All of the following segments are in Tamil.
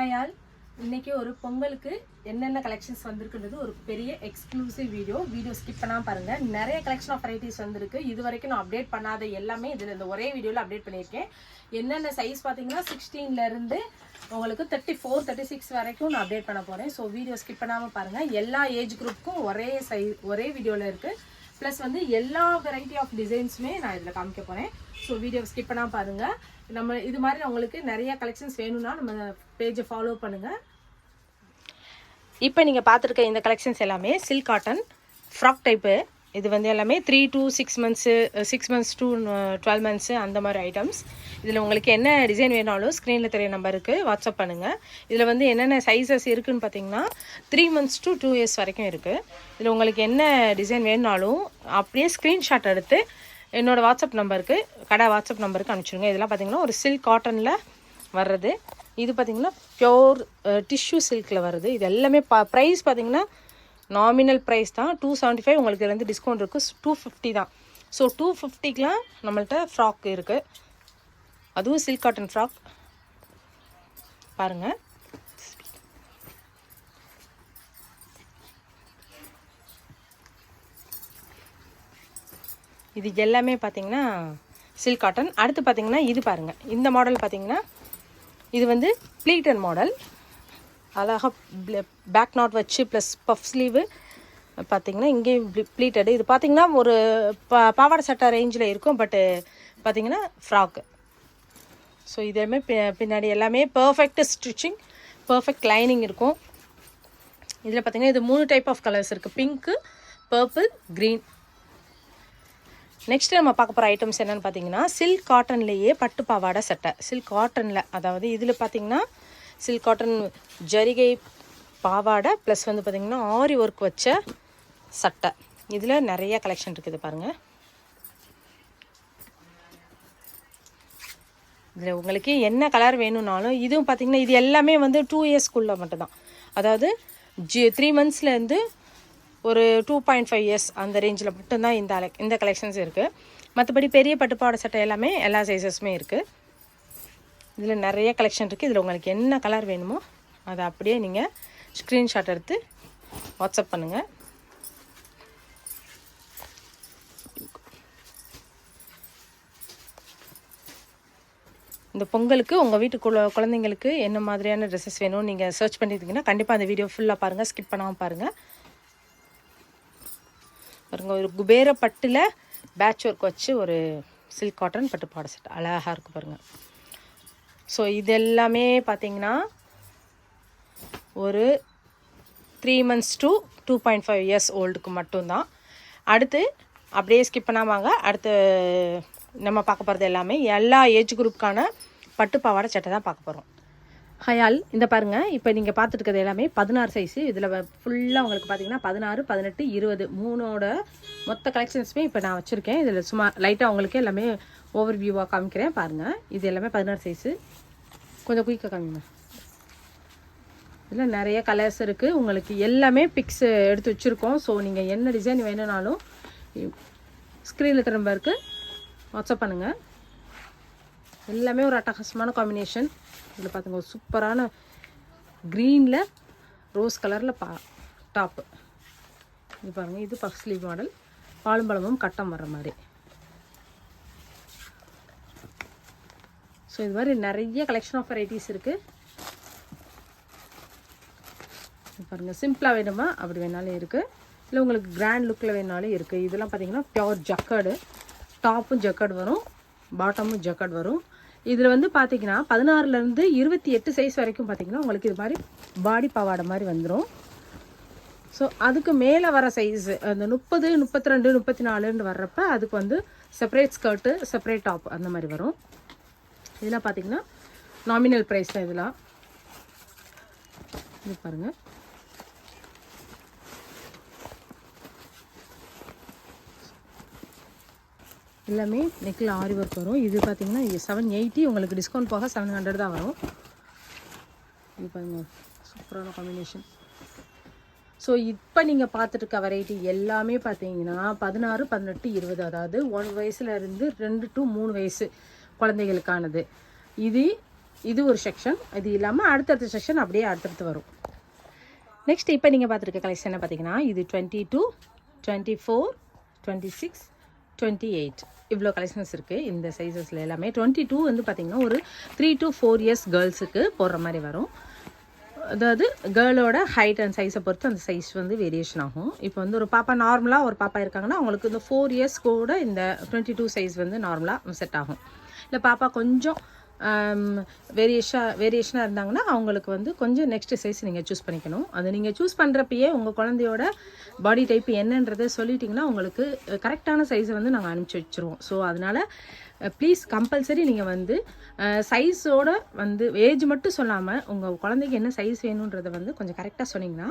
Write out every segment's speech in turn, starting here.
ஹயால் இன்றைக்கி ஒரு பொங்கலுக்கு என்னென்ன கலெக்ஷன்ஸ் வந்திருக்குன்றது ஒரு பெரிய எக்ஸ்க்ளூசிவ் வீடியோ வீடியோ ஸ்கிப் பண்ணாமல் பாருங்கள் நிறைய கலெக்ஷன் ஆஃப் வெரைட்டிஸ் வந்திருக்கு. இது வரைக்கும் நான் அப்டேட் பண்ணாத எல்லாமே இதில் இந்த ஒரே வீடியோவில் அப்டேட் பண்ணியிருக்கேன். என்னென்ன சைஸ் பார்த்தீங்கன்னா 16 ல இருந்து உங்களுக்கு தேர்ட்டி ஃபோர் தேர்ட்டி சிக்ஸ் வரைக்கும் நான் அப்டேட் பண்ண போகிறேன் ஸோ வீடியோ ஸ்கிப் பண்ணாமல் பாருங்கள் எல்லா ஏஜ் குரூப்புக்கும் ஒரே சைஸ் ஒரே வீடியோவில் இருக்குது ப்ளஸ் வந்து எல்லா வெரைட்டி ஆஃப் டிசைன்ஸுமே நான் இதில் காமிக்க போகிறேன் ஸோ வீடியோ ஸ்கிப் பண்ணால் பாருங்கள் நம்ம இது மாதிரி உங்களுக்கு நிறைய கலெக்ஷன்ஸ் வேணும்னா நம்ம பேஜை ஃபாலோ பண்ணுங்கள் இப்போ நீங்கள் பார்த்துருக்க இந்த கலெக்ஷன்ஸ் எல்லாமே சில்க் காட்டன் ஃப்ராக் டைப்பு இது வந்து எல்லாமே three to six months six months to twelve months அந்த மாதிரி ஐட்டம்ஸ் இதில் உங்களுக்கு என்ன டிசைன் வேணாலும் ஸ்க்ரீனில் தெரிய நம்பருக்கு வாட்ஸ்அப் பண்ணுங்கள் இதில் வந்து என்னென்ன சைஸஸ் இருக்குதுன்னு பார்த்தீங்கன்னா three months to two years வரைக்கும் இருக்குது இதில் உங்களுக்கு என்ன டிசைன் வேணாலும் அப்படியே ஸ்க்ரீன்ஷாட் எடுத்து என்னோடய வாட்ஸ்அப் நம்பருக்கு கடை வாட்ஸ்அப் நம்பருக்கு அனுப்பிச்சிடுங்க இதெல்லாம் பார்த்தீங்கன்னா ஒரு சில்க் காட்டனில் வர்றது. இது பார்த்திங்கன்னா ப்யோர் டிஷ்யூ uh, சில்கில் வருது இது எல்லாமே ப ப்ரைஸ் பார்த்தீங்கன்னா நாமினல் ப்ரைஸ் தான். டூ செவன்ட்டி ஃபைவ் உங்களுக்கு வந்து டிஸ்கவுண்ட் இருக்குது டூ ஃபிஃப்டி தான். ஸோ டூ ஃபிஃப்டிக்கெலாம் நம்மள்ட்ட ஃப்ராக் இருக்குது அதுவும் சில்க் காட்டன் ஃப்ராக் பாருங்கள் இது எல்லாமே பார்த்தீங்கன்னா சில்க் காட்டன் அடுத்து பார்த்தீங்கன்னா இது பாருங்கள் இந்த மாடல் பார்த்தீங்கன்னா இது வந்து ப்ளீட்டன் மாடல் அழகாக பேக் நாட் வச்சு ப்ளஸ் பஃப் ஸ்லீவு பார்த்தீங்கன்னா இங்கேயும் ப்ளீட்டடு இது பார்த்தீங்கன்னா ஒரு பா பாவாடை சட்டை ரேஞ்சில் இருக்கும் பட்டு பார்த்தீங்கன்னா ஃப்ராக்கு ஸோ இதெல்லாமே பி- பின்னாடி எல்லாமே பர்ஃபெக்ட் ஸ்டிச்சிங் பர்ஃபெக்ட் லைனிங் இருக்கும். இதில் பார்த்தீங்கன்னா இது மூணு டைப் ஆஃப் கலர்ஸ் இருக்குது பிங்க்கு பர்பிள் க்ரீன் நெக்ஸ்ட் நம்ம பார்க்க போகிற ஐட்டம்ஸ் என்னென்னு பார்த்தீங்கன்னா சில்க் காட்டன்லேயே பட்டு பாவாடை சட்டை. சில்க் காட்டனில் அதாவது இதில் பார்த்தீங்கன்னா சில்க் காட்டன் ஜரிகை பாவாடை ப்ளஸ் வந்து பார்த்திங்கன்னா ஆரி ஒர்க் வச்ச சட்டை. இதில் நிறைய கலெக்ஷன் இருக்குது பாருங்கள் இதில் உங்களுக்கு என்ன கலர் வேணும்னாலும் இதுவும் பார்த்தீங்கன்னா இது எல்லாமே வந்து டூ இயர்ஸ்க்குள்ளே மட்டும்தான். அதாவது ஜி த்ரீ மந்த்ஸ்லேருந்து ஒரு டூ பாயிண்ட் ஃபைவ் இயர்ஸ் அந்த ரேஞ்சில் மட்டும்தான் இந்த அலெக் இந்த கலெக்ஷன்ஸ் இருக்குது மற்றபடி பெரிய பட்டுப்பாவாடை சட்டை எல்லாமே எல்லா சைஸஸுமே இருக்குது இதில் நிறைய கலெக்ஷன் இருக்குது இதில் உங்களுக்கு என்ன கலர் வேணுமோ அதை அப்படியே நீங்கள் ஸ்க்ரீன்ஷாட் எடுத்து வாட்ஸ்அப் பண்ணுங்கள் இந்த பொங்கலுக்கு உங்கள் வீட்டு குழ குழந்தைங்களுக்கு என்ன மாதிரியான ட்ரெஸ்ஸஸ் வேணும் நீங்கள் சர்ச் பண்ணியிருந்தீங்கன்னா கண்டிப்பாக அந்த வீடியோ ஃபுல்லாக பாருங்கள் ஸ்கிப் பண்ணாமல் பாருங்கள் பாருங்கள் ஒரு குபேர பட்டில் பேட்ச் ஒர்க் வச்சு ஒரு சில்க் காட்டன் பட்டு பாட செட் அழகாக இருக்குது பாருங்கள் ஸோ இது எல்லாமே பார்த்தீங்கன்னா ஒரு three months to two point five years ஓல்டுக்கு மட்டும்தான். அடுத்து அப்படியே ஸ்கிப் பண்ணாமாங்க அடுத்து நம்ம பார்க்க போகிறது எல்லாமே எல்லா ஏஜ் குரூப்புக்கான பட்டு பாவாடை சட்டை தான் பார்க்க போகிறோம் ஹயால் இந்த பாருங்கள் இப்போ நீங்கள் பார்த்துட்டு எல்லாமே பதினாறு சைஸு இதில் ஃபுல்லாக உங்களுக்கு பார்த்தீங்கன்னா பதினாறு பதினெட்டு இருபது மூணோட மொத்த கலெக்ஷன்ஸுமே இப்போ நான் வச்சுருக்கேன். இதில் சும்மா லைட்டாக உங்களுக்கு எல்லாமே ஓவர் வியூவாக காமிக்கிறேன். பாருங்கள் இது எல்லாமே பதினாறு சைஸு கொஞ்சம் குயிக்காக காமிங்க. இதில் நிறைய கலர்ஸ் இருக்குது உங்களுக்கு எல்லாமே பிக்ஸ் எடுத்து வச்சுருக்கோம். ஸோ நீங்கள் என்ன டிசைன் வேணும்னாலும் ஸ்க்ரீனில் திரும்பருக்கு வாட்ஸ்அப் பண்ணுங்கள் எல்லாமே ஒரு அட்டகாசமான காம்பினேஷன் இதில் பார்த்துங்க ஒரு சூப்பரான க்ரீனில் ரோஸ் கலரில் பா டாப்பு இது பாருங்கள் இது பஃப் ஸ்லீவ் மாடல் பாலும் பழமும் கட்டம் வர்ற மாதிரி. ஸோ இது மாதிரி நிறைய கலெக்ஷன் ஆஃப் வெரைட்டிஸ் இருக்குது பாருங்கள் சிம்பிளாக வேணுமா? அப்படி வேணாலும் இருக்குது இல்லை உங்களுக்கு கிராண்ட் லுக்கில் வேணாலும் இருக்குது இதெல்லாம் பார்த்தீங்கன்னா பியோர் ஜக்கர்டு டாப்பும் ஜக்கர்டு வரும் பாட்டமும் ஜக்கர்டு வரும். இதில் வந்து பார்த்தீங்கன்னா பதினாறுலேருந்து இருபத்தி எட்டு சைஸ் வரைக்கும் பார்த்தீங்கன்னா உங்களுக்கு இது மாதிரி பாடி பாவாடை மாதிரி வந்துடும் ஸோ அதுக்கு மேலே வர சைஸு அந்த முப்பது முப்பத்தி ரெண்டு முப்பத்தி நாலுன்னு வர்றப்ப அதுக்கு வந்து செப்பரேட் ஸ்கர்ட்டு செப்பரேட் டாப் அந்த மாதிரி வரும். இதெல்லாம் பார்த்தீங்கன்னா நாமினல் ப்ரைஸ் தான் இதெல்லாம். இது பாருங்கள் எல்லாமே நெக்கில் ஆரி ஒர்க் வரும். இது பார்த்தீங்கன்னா செவன் எயிட்டி உங்களுக்கு டிஸ்கவுண்ட் போக செவன் ஹண்ட்ரட் தான் வரும். இது பாருங்க சூப்பரான காம்பினேஷன் ஸோ இப்போ நீங்கள் பார்த்துட்டு இருக்க வெரைட்டி எல்லாமே பார்த்தீங்கன்னா பதினாறு பதினெட்டு இருபது அதாவது ஒன் வயசுல இருந்து ரெண்டு டு மூணு வயசு குழந்தைகளுக்கானது. இது இது ஒரு செக்ஷன் இது இல்லாமல் அடுத்தடுத்த செக்ஷன் அப்படியே அடுத்தடுத்து வரும். நெக்ஸ்ட் இப்போ நீங்கள் பார்த்துருக்க கலெக்ஷன் என்ன பார்த்தீங்கன்னா இது twenty two twenty four twenty six twenty eight இவ்வளோ கலெக்ஷன்ஸ் இருக்குது இந்த சைஸஸில் எல்லாமே டுவெண்ட்டி டூ வந்து பார்த்திங்கன்னா ஒரு த்ரீ டு ஃபோர் இயர்ஸ் கேர்ள்ஸுக்கு போடுற மாதிரி வரும். அதாவது கேர்ளோட ஹைட் அண்ட் சைஸை பொறுத்து அந்த சைஸ் வந்து வேரியேஷன் ஆகும். இப்போ வந்து ஒரு பாப்பா நார்மலாக ஒரு பாப்பா இருக்காங்கன்னா அவங்களுக்கு இந்த ஃபோர் இயர்ஸ் கூட இந்த டுவெண்ட்டி டூ சைஸ் வந்து நார்மலாக செட் ஆகும். இல்லை பாப்பா கொஞ்சம் வேரியேஷா வேரியேஷனாக இருந்தாங்கன்னா அவங்களுக்கு வந்து கொஞ்சம் நெக்ஸ்ட் சைஸ் நீங்கள் சூஸ் பண்ணிக்கணும். அது நீங்கள் சூஸ் பண்ணுறப்பயே உங்கள் குழந்தையோட பாடி டைப் என்னன்றதை சொல்லிட்டிங்கன்னா உங்களுக்கு கரெக்டான சைஸை வந்து நாங்கள் அனுப்பிச்சி வச்சுருவோம். ஸோ அதனால் ப்ளீஸ் கம்பல்சரி நீங்கள் வந்து சைஸோட வந்து ஏஜ் மட்டும் சொல்லாமல் உங்கள் குழந்தைக்கு என்ன சைஸ் வேணுன்றதை வந்து கொஞ்சம் கரெக்டாக சொன்னீங்கன்னா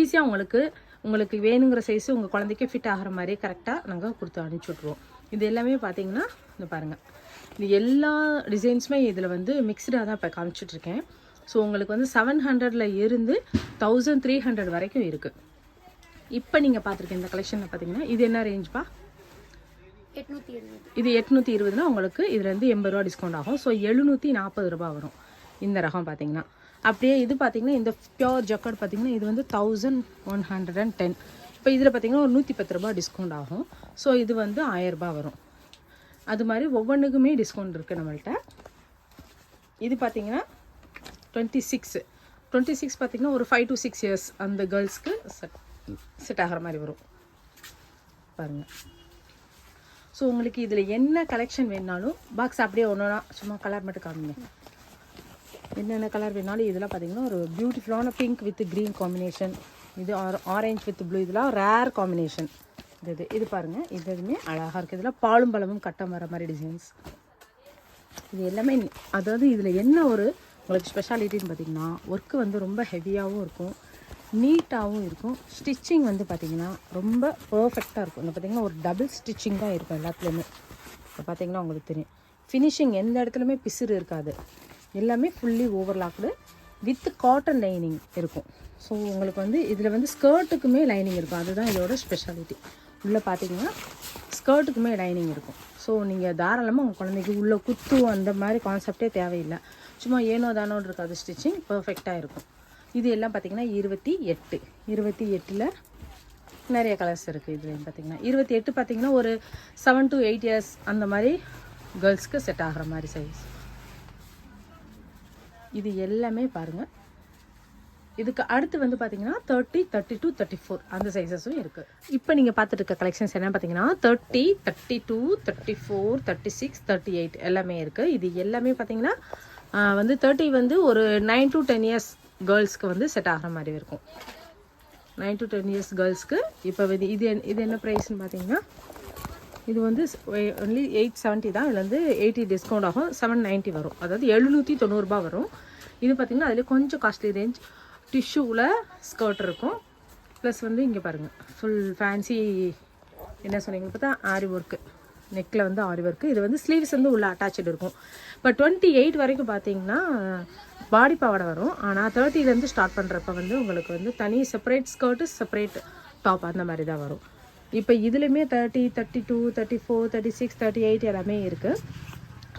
ஈஸியாக உங்களுக்கு உங்களுக்கு வேணுங்கிற சைஸு உங்கள் குழந்தைக்கு ஃபிட் ஆகிற மாதிரி கரெக்டாக நாங்கள் கொடுத்து அனுப்பிச்சி விட்ருவோம் இது எல்லாமே பார்த்தீங்கன்னா இந்த பாருங்கள் இது எல்லா டிசைன்ஸுமே இதில் வந்து மிக்ஸ்டாக தான் இப்போ காமிச்சிட்ருக்கேன். ஸோ உங்களுக்கு வந்து செவன் ஹண்ட்ரடில் இருந்து தௌசண்ட் த்ரீ ஹண்ட்ரட் வரைக்கும் இருக்குது இப்போ நீங்கள் பார்த்துருக்க இந்த கலெக்ஷனில் பார்த்தீங்கன்னா இது என்ன ரேஞ்ச்பா இது எட்நூற்றி இருபதுனா உங்களுக்கு இதுலேருந்து எண்பது ரூபா டிஸ்கவுண்ட் ஆகும். ஸோ எழுநூற்றி நாற்பது ரூபா வரும் இந்த ரகம் பார்த்தீங்கன்னா அப்படியே இது பார்த்தீங்கன்னா இந்த பியோர் ஜக்கட் பார்த்தீங்கன்னா இது வந்து thousand one hundred and ten இப்போ இதில் பார்த்தீங்கன்னா ஒரு நூற்றி பத்து ரூபா டிஸ்கவுண்ட் ஆகும். ஸோ இது வந்து ஆயரரூபா வரும். அது மாதிரி ஒவ்வொன்றுக்குமே டிஸ்கவுண்ட் இருக்குது நம்மள்கிட்ட இது பார்த்தீங்கன்னா டுவெண்ட்டி சிக்ஸ் டுவெண்ட்டி சிக்ஸ் பார்த்தீங்கன்னா ஒரு ஃபைவ் டு சிக்ஸ் இயர்ஸ் அந்த கேர்ள்ஸ்க்கு செட் செட் ஆகிற மாதிரி வரும். பாருங்கள் ஸோ உங்களுக்கு இதில் என்ன கலெக்ஷன் வேணாலும் பாக்ஸ் அப்படியே ஒன்றா சும்மா கலர் மட்டும் காமிங்க. என்னென்ன கலர் வேணாலும் இதெல்லாம் பார்த்தீங்கன்னா ஒரு பியூட்டிஃபுல்லான பிங்க் வித் க்ரீன் காம்பினேஷன் இது ஆரஞ்ச் வித் ப்ளூ இதெல்லாம் ரேர் காம்பினேஷன் இந்த இது இது பாருங்கள் இது எதுவுமே அழகாக இருக்குது இதெல்லாம் பாலும் பழமும் கட்டம் வர மாதிரி டிசைன்ஸ் இது எல்லாமே அதாவது இதில் என்ன ஒரு உங்களுக்கு ஸ்பெஷாலிட்டின்னு பார்த்தீங்கன்னா ஒர்க்கு வந்து ரொம்ப ஹெவியாகவும் இருக்கும். நீட்டாகவும் இருக்கும். ஸ்டிச்சிங் வந்து பார்த்திங்கன்னா ரொம்ப பர்ஃபெக்டாக இருக்கும். இந்த பார்த்திங்கன்னா ஒரு டபுள் ஸ்டிச்சிங் தான் இருக்கும் எல்லாத்துலேயுமே. இப்போ பார்த்தீங்கன்னா உங்களுக்கு தெரியும். ஃபினிஷிங் எந்த இடத்துலையுமே பிசுறு இருக்காது. எல்லாமே fully overlocked with cotton lining இருக்கும். ஸோ உங்களுக்கு வந்து இதில் வந்து ஸ்கர்ட்டுக்குமே லைனிங் இருக்கும். அதுதான் இதோட ஸ்பெஷாலிட்டி உள்ளே பார்த்தீங்கன்னா ஸ்கர்ட்டுக்குமே லைனிங் இருக்கும். ஸோ நீங்கள் தாராளமாக உங்கள் குழந்தைக்கு உள்ளே குத்து அந்த மாதிரி கான்செப்டே தேவையில்லை. சும்மா ஏனோ தானோன்னு இருக்காது ஸ்டிச்சிங் பர்ஃபெக்டாக இருக்கும். இது எல்லாம் பார்த்தீங்கன்னா இருபத்தி எட்டு. இருபத்தி எட்டில் நிறைய கலர்ஸ் இருக்குது இதில் பார்த்தீங்கன்னா இருபத்தி எட்டு பார்த்தீங்கன்னா ஒரு செவன் டு எயிட் இயர்ஸ் அந்த மாதிரி கேர்ள்ஸ்க்கு செட் ஆகிற மாதிரி சைஸ் இது எல்லாமே பாருங்கள் இதுக்கு அடுத்து வந்து பார்த்தீங்கன்னா thirty thirty two thirty four அந்த சைஸஸும் இருக்குது இப்போ நீங்கள் பார்த்துட்டு இருக்க கலெக்ஷன்ஸ் என்ன பார்த்தீங்கன்னா thirty thirty two thirty four thirty six thirty eight எல்லாமே இருக்குது இது எல்லாமே பார்த்தீங்கன்னா வந்து தேர்ட்டி வந்து ஒரு நைன் டு டென் இயர்ஸ் கேர்ள்ஸ்க்கு வந்து செட் ஆகிற மாதிரி இருக்கும். நைன் டு டென் இயர்ஸ் கேர்ள்ஸ்க்கு இப்போ இது இது என்ன- இது என்ன ப்ரைஸ்னு பார்த்தீங்கன்னா இது வந்து ஒன்லி எயிட் செவன்ட்டி தான். இதில் வந்து எயிட்டி டிஸ்கவுண்ட் ஆகும். செவன் நைன்ட்டி வரும். அதாவது எழுநூற்றி தொண்ணூறுபா வரும். இது பார்த்திங்கன்னா அதில் கொஞ்சம் காஸ்ட்லி ரேஞ்ச் டிஷ்யூவில் ஸ்கர்ட் இருக்கும். ப்ளஸ் வந்து இங்கே பாருங்கள் ஃபுல் ஃபேன்சி என்ன சொன்னீங்க பார்த்தா ஆரி ஒர்க்கு நெக்கில் வந்து ஆரி ஒர்க்கு இது வந்து ஸ்லீவ்ஸ் வந்து உள்ள அட்டாச்சு இருக்கும். இப்போ டுவெண்ட்டி எயிட் வரைக்கும் பார்த்தீங்கன்னா பாடி பாவாடை வரும். ஆனால் தேர்ட்டிலேருந்து ஸ்டார்ட் பண்ணுறப்ப வந்து உங்களுக்கு வந்து தனி செப்பரேட் ஸ்கர்ட்டு செப்பரேட் டாப் அந்த மாதிரி தான் வரும். இப்போ இதுலேயுமே thirty thirty two thirty four thirty six thirty eight எல்லாமே இருக்குது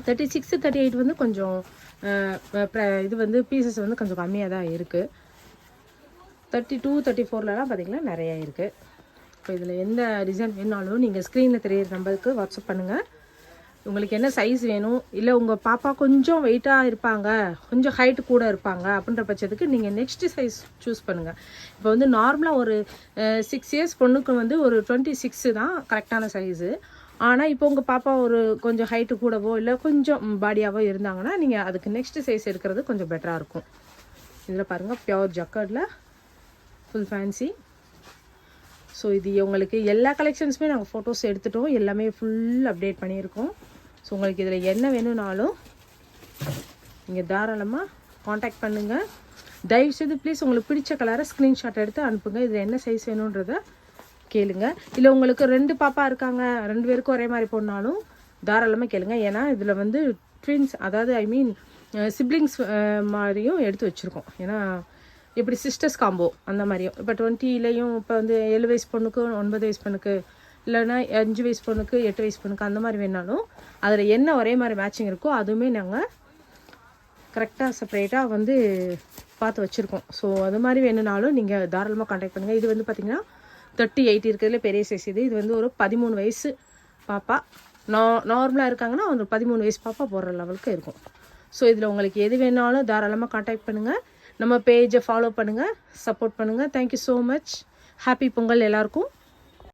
தேர்ட்டி சிக்ஸ் தேர்ட்டி எயிட் வந்து கொஞ்சம் இது வந்து பீசஸ் வந்து கொஞ்சம் கம்மியாக தான் இருக்குது தேர்ட்டி டூ தேர்ட்டி ஃபோர்லலாம் பார்த்தீங்கன்னா நிறையா இருக்குது இப்போ இதில் எந்த டிசைன் வேணாலும் நீங்கள் ஸ்க்ரீனில் தெரியிற நம்பருக்கு வாட்ஸ்அப் பண்ணுங்கள் உங்களுக்கு என்ன சைஸ் வேணும்? இல்லை உங்கள் பாப்பா கொஞ்சம் வெயிட்டாக இருப்பாங்க கொஞ்சம் ஹைட் கூட இருப்பாங்க அப்படின்ற பட்சத்துக்கு நீங்கள் நெக்ஸ்ட்டு சைஸ் சூஸ் பண்ணுங்கள் இப்போ வந்து நார்மலாக ஒரு சிக்ஸ் இயர்ஸ் பொண்ணுக்கு வந்து ஒரு டுவெண்ட்டி சிக்ஸு தான் கரெக்டான சைஸு ஆனால் இப்போ உங்கள் பாப்பா ஒரு கொஞ்சம் ஹைட்டு கூடவோ இல்லை கொஞ்சம் பாடியாவோ இருந்தாங்கன்னா நீங்கள் அதுக்கு நெக்ஸ்ட்டு சைஸ் எடுக்கிறது கொஞ்சம் பெட்டராக இருக்கும். இதில் பாருங்கள் பியோர் ஜக்கர்டில் ஃபுல் ஃபேன்சி ஸோ இது உங்களுக்கு எல்லா கலெக்ஷன்ஸுமே நாங்கள் ஃபோட்டோஸ் எடுத்துட்டோம். எல்லாமே ஃபுல் அப்டேட் பண்ணியிருக்கோம். ஸோ உங்களுக்கு இதில் என்ன வேணும்னாலும் நீங்கள் தாராளமாக காண்டாக்ட் பண்ணுங்கள் தயவுசெய்து ப்ளீஸ் உங்களுக்கு பிடிச்ச கலரை ஸ்க்ரீன்ஷாட் எடுத்து அனுப்புங்க. இதில் என்ன சைஸ் வேணுன்றத கேளுங்க. இல்லை உங்களுக்கு ரெண்டு பாப்பா இருக்காங்க ரெண்டு பேருக்கும் ஒரே மாதிரி போடனாலும் தாராளமாக கேளுங்க. ஏன்னா இதில் வந்து ட்வின்ஸ் அதாவது ஐ மீன் சிப்ளிங்ஸ் மாதிரியும் எடுத்து வச்சுருக்கோம். ஏன்னா இப்படி சிஸ்டர்ஸ் காம்போ அந்த மாதிரியும். இப்போ டுவெண்ட்டிலையும் இப்போ வந்து ஏழு வயசு பொண்ணுக்கு ஒன்பது வயசு பொண்ணுக்கு இல்லைன்னா அஞ்சு வயசு பொண்ணுக்கு எட்டு வயசு பொண்ணுக்கு அந்த மாதிரி வேணாலும் அதில் என்ன ஒரே மாதிரி மேட்சிங் இருக்கோ அதுவுமே நாங்கள் கரெக்டாக செப்பரேட்டாக வந்து பார்த்து வச்சுருக்கோம். ஸோ அது மாதிரி வேணுனாலும் நீங்கள் தாராளமாக காண்டாக்ட் பண்ணுங்கள் இது வந்து பார்த்திங்கன்னா தேர்ட்டி எயிட் இருக்கிறதுல பெரிய சைஸ் இது. இது வந்து ஒரு பதிமூணு வயசு பாப்பா. நா நார்மலாக இருக்காங்கன்னா ஒரு பதிமூணு வயசு பாப்பா போடுற லெவலுக்கு இருக்கும். ஸோ இதில் உங்களுக்கு எது வேணாலும் தாராளமாக காண்டாக்ட் பண்ணுங்கள் நம்ம பேஜை ஃபாலோ பண்ணுங்கள் சப்போர்ட் பண்ணுங்கள் thank you so much happy Pongal எல்லாருக்கும்.